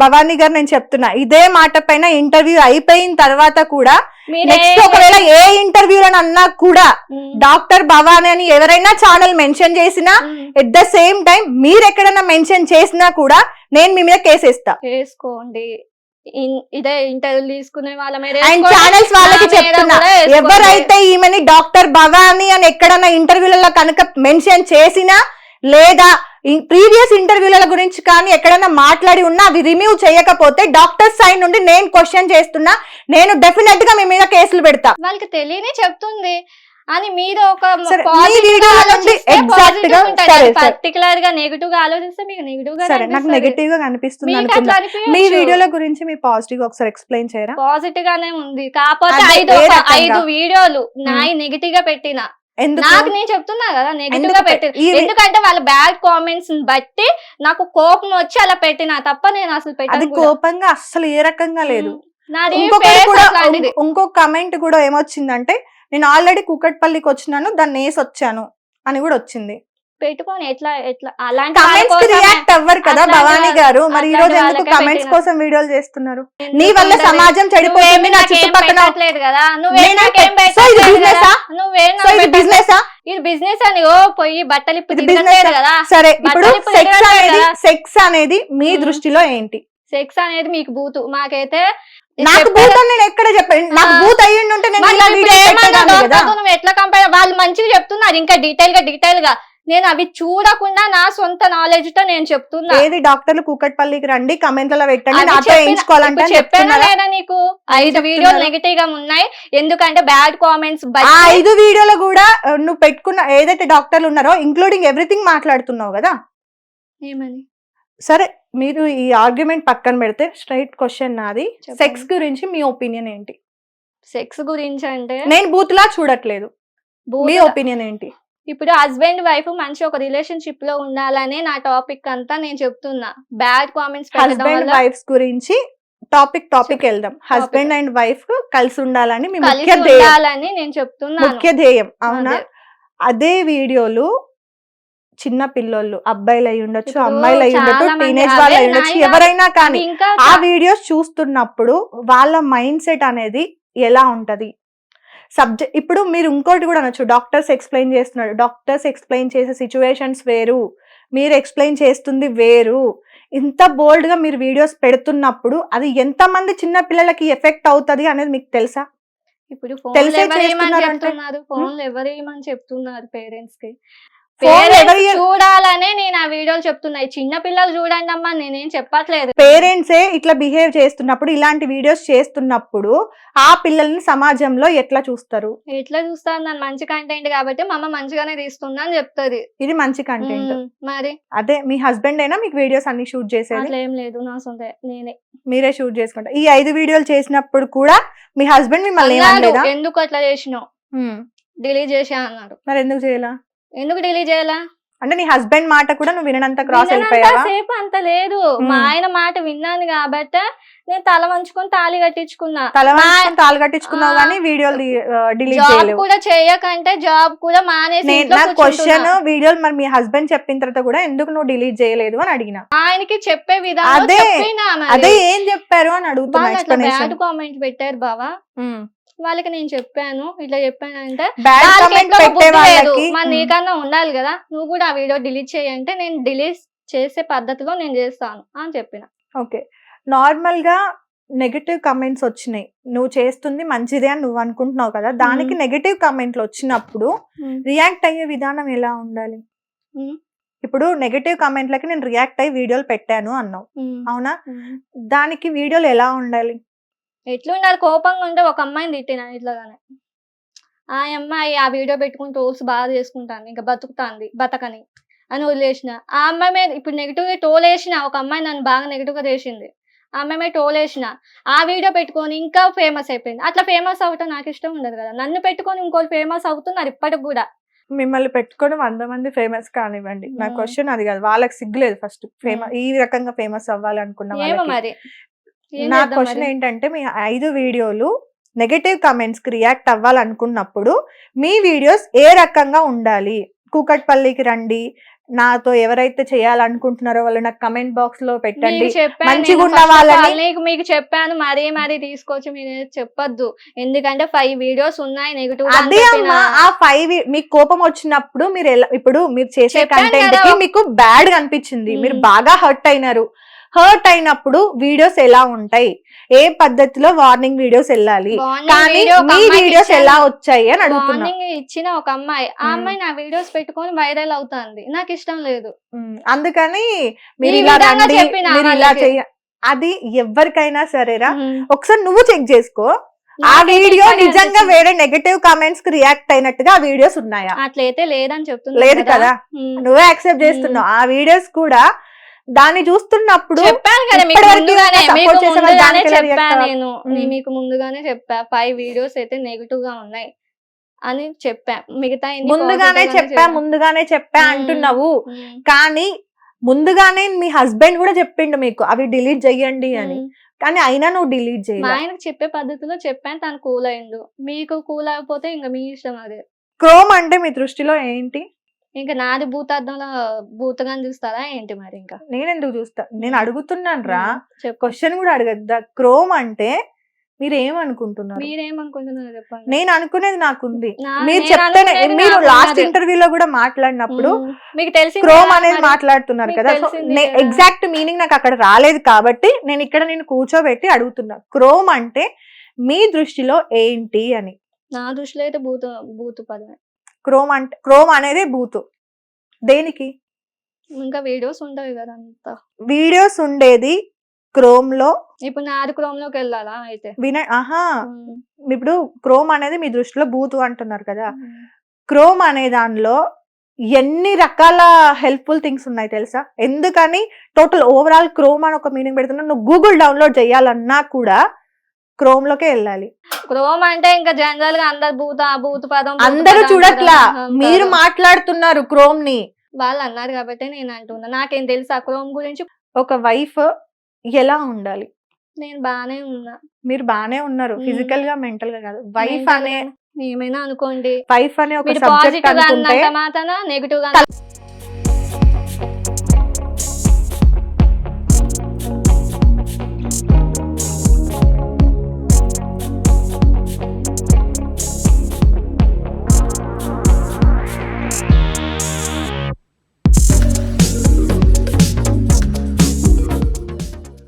భవానీ గారు నేను చెప్తున్నా ఇదే మాట పైన ఇంటర్వ్యూ అయిపోయిన తర్వాత కూడా నెక్స్ట్ ఒకవేళ ఏ ఇంటర్వ్యూ అన్నా కూడా డాక్టర్ భవానీ అని ఎవరైనా ఛానల్ మెన్షన్ చేసినా ఎట్ ద సేమ్ టైం మీరు ఎక్కడైనా మెన్షన్ చేసినా కూడా నేను మీ మీద కేసేస్తా ఇదే ఇంటర్వ్యూ తీసుకునే వాళ్ళ మీద అండ్. ఛానల్స్ వాళ్ళకి చెప్తున్నా. ఎవరైతే ఈమెని డాక్టర్ భవానీ అని ఎక్కడన్నా ఇంటర్వ్యూలలో కనుక మెన్షన్ చేసినా లేదా ప్రీవియస్ ఇంటర్వ్యూల గురించి కానీ ఎక్కడైనా మాట్లాడి ఉన్నా అవి రిమూవ్ చేయకపోతే డాక్టర్ సైడ్ నుండి నేను క్వశ్చన్ చేస్తున్నా నేను డెఫినెట్గా మీ మీద కేసులు పెడతా. వాళ్ళకి తెలియని చెప్తుంది. అని మీరు ఒక. పర్టికులర్గా నెగిటివ్గా ఆలోచిస్తే మీకు నెగిటివ్గా సరే నాకు నెగటివ్గా కనిపిస్తుంది మీ వీడియోల గురించి మీ పాజిటివ్ ఒకసారి ఎక్స్ప్లెయిన్ చేయరా? పాజిటివ్ గానే ఉంది. కాకపోతే ఐదు? ఐదు వీడియోలు నాయి నెగిటివ్గా పెట్టిన. నాకు నేను చెప్తున్నా కదా నెగిటివ్గా పె- పెట్టిన ఈ- ఎందుకంటే వాళ్ళ బ్యాడ్ కామెంట్స్ బట్టి నాకు కోపం వచ్చి అలా పెట్టిన తప్ప నేను అసలు అది కూడా. కోపంగా అస్సలు ఏ రకంగా లేదు. ఇంకో- ఇంకో కమెంట్ కూడా ఏమొచ్చిందంటే నేను ఆల్రెడీ కుకట్పల్లికి వచ్చినాను దాన్ని వేసి వచ్చాను అని కూడా వచ్చింది పెట్టుకొని ఎట్లా ఎట్లా అలాంటి కమెంట్స్ రియాక్ట్ అవ్వరు కదా భవానీ గారు మరి ఈ రోజు ఎందుకు కమెంట్స్. కోసం వీడియోలు చేస్తున్నారు నీ వల్ల? సమాజం నువ్వేమీ నా చుట్టుపక్కల కదా నువ్వేం నేనేం నాకేం పెట్- సో ఇది పెట్టట్లేదు business కదా ఆ? నువ్వేం సో నాకు ఇది పెట్టట్లేదు. బిజినెస్ ఇది బిజినెస్ అని ఓ పోయి బట్టలు ఆ? కదా సరే ఇప్పుడు సెక్స్ అనేది. సెక్స్ అనేది మీ. దృష్టిలో ఏంటి సెక్స్ అనేది మీకు బూతు మాకైతే నాకు బూత్ అని నేను ఎక్కడ చెప్పాను నాకు. బూత్ అయ్యిండి ఉంటే నేను ఇలా వీడియో నువ్వు ఎట్లా కంపేర్ వాళ్ళు మంచిగా చెప్తున్నారు ఇంకా డీటెయిల్గా డీటెయిల్గా నేను అవి చూడకుండా నా సొంత నాలెడ్జ్తో నేను చెప్తున్నా. ఏది డాక్టర్లు కూకట్పల్లికి రండి కమెంట్లలో పెట్టండి నాతో చెప్పిన- లేదా నీకు? ఐదు? వీడియోలు నెగిటివ్గా ఉన్నాయి. ఎందుకంటే బ్యాడ్ కామెంట్స్ ఐదు వీడియోలో కూడా నువ్వు పెట్టుకున్న ఏదైతే డాక్టర్లు ఉన్నారో ఇంక్లూడింగ్ ఎవ్రీథింగ్ మాట్లాడుతున్నావు కదా? ఏమని? సరే మీరు ఈ ఆర్గ్యుమెంట్ పక్కన పెడితే స్ట్రైట్ క్వశ్చన్ నాది. సెక్స్ గురించి మీ ఒపీనియన్ ఏంటి? సెక్స్ గురించి అంటే? నేను బూత్లా చూడట్లేదు. మీ ఒపీనియన్ ఏంటి? ఇప్పుడు హస్బెండ్ వైఫ్ మంచి ఒక రిలేషన్షిప్లో ఉండాలనే నా టాపిక్ అంతా నేను చెప్తున్నా. బ్యాడ్ కామెంట్స్ హస్బెండ్ వైఫ్స్ గురించి టాపిక్ టాపిక్ వెళ్దాం. హస్బెండ్ అండ్ వైఫ్ కలిసి ఉండాలని ముఖ్య నేను చెప్తున్నాను. ముఖ్య ధ్యేయం అవునా? అదే. వీడియోలు చిన్న పిల్లోళ్ళు అబ్బాయిలు అయి ఉండొచ్చు అమ్మాయిలు అయి ఉండొచ్చు టీనేజ్ వాళ్ళు అయి ఉండొచ్చు ఎవరైనా కానీ ఆ వీడియోస్ చూస్తున్నప్పుడు వాళ్ళ మైండ్ సెట్ అనేది ఎలా ఉంటది? సబ్జెక్ట్ ఇప్పుడు మీరు ఇంకోటి కూడా అనొచ్చు. డాక్టర్స్ ఎక్స్ప్లెయిన్ చేస్తున్నారు. డాక్టర్స్ ఎక్స్ప్లెయిన్ చేసే సిచ్యువేషన్స్ వేరు. మీరు ఎక్స్ప్లెయిన్ చేస్తుంది వేరు. ఇంత బోల్డ్గా మీరు వీడియోస్ పెడుతున్నప్పుడు అది ఎంత మంది చిన్న పిల్లలకి ఎఫెక్ట్ అవుతది అనేది మీకు తెలుసా? ఇప్పుడు తెలిసే ఫోన్ ఎవరేమని చేస్తున్నారంటే? చెప్తున్నారు? ఫోన్ ఎవరేమని చెప్తున్నారు పేరెంట్స్కి చూడాలనే నేను ఆ వీడియోలు చెప్తున్నా. ఈ చిన్న పిల్లలు చూడండి అమ్మా నేనేం చెప్పట్లేదు. పేరెంట్సే ఇట్లా బిహేవ్ చేస్తున్నప్పుడు ఇలాంటి వీడియోస్ చేస్తున్నప్పుడు ఆ పిల్లల్ని సమాజంలో ఎట్లా చూస్తారు? ఎట్లా చూస్తాను నన్ను మంచి కంటెంట్ కాబట్టి మా అమ్మ మంచిగానే తీస్తుందా అని చెప్తుంది. ఇది మంచి కంటెంట్ మరి? అదే మీ హస్బెండ్ అయినా మీకు వీడియోస్ అన్ని షూట్ చేసేది? ఏం లేదు నా సొంత నేనే. మీరే షూట్ చేసుకుంటారు ఈ ఐదు వీడియోలు చేసినప్పుడు కూడా మీ హస్బెండ్ మిమ్మల్ని ఎందుకు అట్లా చేసినావు. డిలీట్ చేసా అన్నారు. మరి ఎందుకు చేయాలా? ఎందుకు డిలీట్ చేయాలా అంటే నీ హస్బెండ్ మాట కూడా నువ్వు వినంత క్రాస్ వెళ్ళిపోయావా సేపు అంత లేదు మా. ఆయన మాట విన్నాను కాబట్టి నేను తల వంచుకొని తాళి కట్టించుకున్నా తల వంచుకొని తాలు కట్టించుకున్నావు. కానీ వీడియోలు డిలీట్ జాబ్ చేయలేవు కూడా చేయకంటే జాబ్ కూడా మానేసి నా క్వశ్చన్. వీడియోలు మరి మీ హస్బెండ్ చెప్పిన తర్వాత కూడా ఎందుకు నువ్వు డిలీట్ చేయలేదు అని అడిగిన ఆయనకి చెప్పే విధానం అదే. అదే ఏం చెప్పారు అని అడుగుతున్నా బ్యాడ్ కామెంట్ పెట్టారు బావా వాళ్ళకి నేను చెప్పాను. ఇట్లా చెప్పాను అంటే ఉమ్. నీకన్నా ఉండాలి కదా. నువ్వు కూడా ఆ వీడియో డిలీట్ చేయంటే నేను డిలీట్ చేసే పద్ధతిలో నేను చేస్తాను అని చెప్పిన. ఓకే. నార్మల్గా నెగటివ్ కమెంట్స్ వచ్చినాయి. నువ్వు చేస్తుంది మంచిదే అని నువ్వు అనుకుంటున్నావు కదా. దానికి నెగటివ్ కమెంట్లు వచ్చినప్పుడు రియాక్ట్ అయ్యే విధానం ఎలా ఉండాలి? ఉమ్. ఇప్పుడు నెగటివ్ కమెంట్లకి నేను రియాక్ట్ అయ్యి వీడియోలు పెట్టాను అన్నావు. అవునా? దానికి వీడియోలు ఎలా ఉండాలి? ఎట్లుండాలి? కోపంగా ఉంటే ఒక అమ్మాయిని తిట్టిన ఇట్లాగానే. ఆ అమ్మాయి ఆ వీడియో పెట్టుకుని టోల్స్ బాగా చేసుకుంటాను ఇంకా బతుకుతాంది బతకని అని వదిలేసిన. ఆ అమ్మాయి మీద ఇప్పుడు నెగిటివ్గా టోల్ వేసిన ఒక అమ్మాయి నన్ను బాగా నెగిటివ్గా చేసింది. ఆ అమ్మాయి మీద టోల్ వేసిన ఆ వీడియో పెట్టుకొని ఇంకా ఫేమస్ అయిపోయింది. అట్లా ఫేమస్ అవటం నాకు ఇష్టం ఉండదు కదా. నన్ను పెట్టుకొని ఇంకోటి ఫేమస్ అవుతున్నారు ఇప్పటికి కూడా. మిమ్మల్ని పెట్టుకొని వంద మంది ఫేమస్ కానివ్వండి. నా. క్వశ్చన్ అది కాదు. వాళ్ళకి సిగ్గులేదు ఫస్ట్. ఫేమస్ ఈ రకంగా ఫేమస్ అవ్వాలి అనుకున్న ఏమో మరి? నా క్వశ్చన్? ఏంటంటే మీ ఐదు వీడియోలు నెగటివ్ కమెంట్స్కి రియాక్ట్ అవ్వాలనుకున్నప్పుడు మీ వీడియోస్ ఏ రకంగా ఉండాలి? కూకట్పల్లికి రండి. నాతో ఎవరైతే చేయాలనుకుంటున్నారో వాళ్ళు నాకు కమెంట్ బాక్స్లో పెట్టండి. మంచిగా నేను ఉన్న వాళ్ళని- మీకు చెప్పాను. మరీ మరీ తీసుకొచ్చి మీరు చెప్పొద్దు. ఎందుకంటే ఫైవ్ వీడియోస్ ఉన్నాయి నెగిటివ్ అదే అమ్మా ఆ ఫైవ్ మీకు కోపం వచ్చినప్పుడు మీరు ఎలా ఇప్పుడు మీరు చేసే కంటెంట్. కి మీకు బ్యాడ్ అనిపించింది మీరు. బాగా హర్ట్ అయినారు. హర్ట్ అయినప్పుడు వీడియోస్ ఎలా ఉంటాయి? ఏ పద్ధతిలో వార్నింగ్ వీడియోస్ వెళ్ళాలి? కానీ మీ వీడియోస్ ఎలా వచ్చాయి అని అడుగుతున్నా. ఇచ్చిన ఒక అమ్మాయి. ఆ మ్మ్. అమ్మాయి నా వీడియోస్ పెట్టుకొని వైరల్ అవుతుంది. నాకు ఇష్టం లేదు. అందుకని మీరు ఇలా రండి మీరు ఇలా. చెయ్య అది ఎవరికైనా సరేరా. ఒకసారి నువ్వు చెక్ చేసుకో. ఆ వీడియో నిజంగా. వేరే నెగటివ్ కామెంట్స్కి రియాక్ట్ అయినట్టుగా ఆ వీడియోస్ ఉన్నాయా? అట్లయితే లేదని చెప్తున్నా లేదు కదా. నువ్వే యాక్సెప్ట్ చేస్తున్నావు. ఆ వీడియోస్ కూడా దాన్ని చూస్తున్నప్పుడు చెప్పాను కదా మీకు ముందుగానే మీకు చెప్పా నేను. మీకు ముందుగానే చెప్పా. ఫైవ్ వీడియోస్ అయితే నెగిటివ్గా ఉన్నాయి అని చెప్పా. మిగతా ముందుగానే చెప్పా. ముందుగానే చెప్పా. అంటున్నావు. కానీ ముందుగానే మీ హస్బెండ్ కూడా చెప్పిండు మీకు అవి డిలీట్ చెయ్యండి అని. కానీ అయినా నువ్వు డిలీట్ మా చేయాలి. ఆయనకు చెప్పే పద్ధతిలో చెప్పాను తను కూల్ అయిండు. మీకు కూల్ అయిపోతే ఇంకా మీ ఇష్టం అది. క్రోమ్ అంటే మీ దృష్టిలో ఏంటి? ఇంకా నాది భూతార్థంలో భూతగాని చూస్తారా ఏంటి మరి ఇంకా? నేను ఎందుకు చూస్తా నేను. అడుగుతున్నాను రా. క్వశ్చన్ కూడా అడగద్దా? క్రోమ్ అంటే మీరు ఏమనుకుంటున్నారు మీరేమనుకుంటున్నారు చెప్పండి. నేను అనుకునేది నాకుంది మీరు చెప్తేనే మీరు లాస్ట్. ఇంటర్వ్యూలో కూడా మాట్లాడినప్పుడు. మీకు తెలిసింది క్రోమ్ అనేది. మాట్లాడుతున్నారు కదా. ఎగ్జాక్ట్ మీనింగ్ నాకు అక్కడ రాలేదు కాబట్టి నేను ఇక్కడ నేను కూర్చోబెట్టి అడుగుతున్నా. క్రోమ్ అంటే మీ దృష్టిలో ఏంటి అని. నా దృష్టిలో అయితే భూత భూత పదమే క్రోమ్ అంటే క్రోమ్ అనేది బూతు. దేనికి? ఇంకా వీడియోస్ ఉండవు కదా అంతా. వీడియోస్ ఉండేది క్రోమ్లో ఇప్పుడు నాది క్రోమ్లోకి వెళ్ళాలా అయితే? విన ఆహా. ఇప్పుడు క్రోమ్ అనేది మీ దృష్టిలో బూతు అంటున్నారు కదా. క్రోమ్ అనే దానిలో ఎన్ని రకాల హెల్ప్ఫుల్ థింగ్స్ ఉన్నాయి తెలుసా? ఎందుకని టోటల్ ఓవరాల్ క్రోమ్ అని ఒక మీనింగ్ పెడుతున్నా నువ్వు గూగుల్ డౌన్లోడ్ చేయాలన్నా కూడా క్రోమ్ లోకే వెళ్ళాలి. క్రోమ్ అంటే ఇంకా జనరల్గా అందరు భూత భూత పదం అందరూ చూడట్లా. మీరు మాట్లాడుతున్నారు క్రోమ్ని వాళ్ళు అన్నారు కాబట్టి నేను అంటున్నా. నాకేం తెలుసు ఆ క్రోమ్ గురించి. ఒక వైఫ్ ఎలా ఉండాలి? నేను బానే ఉన్నా. మీరు బానే ఉన్నారు. ఫిజికల్గా మెంటల్గా కాదు వైఫ్ అనే ఏమైనా అనుకోండి. వైఫ్ అనే ఒక సబ్జెక్ట్ అనుకుంటే నెగిటివ్గా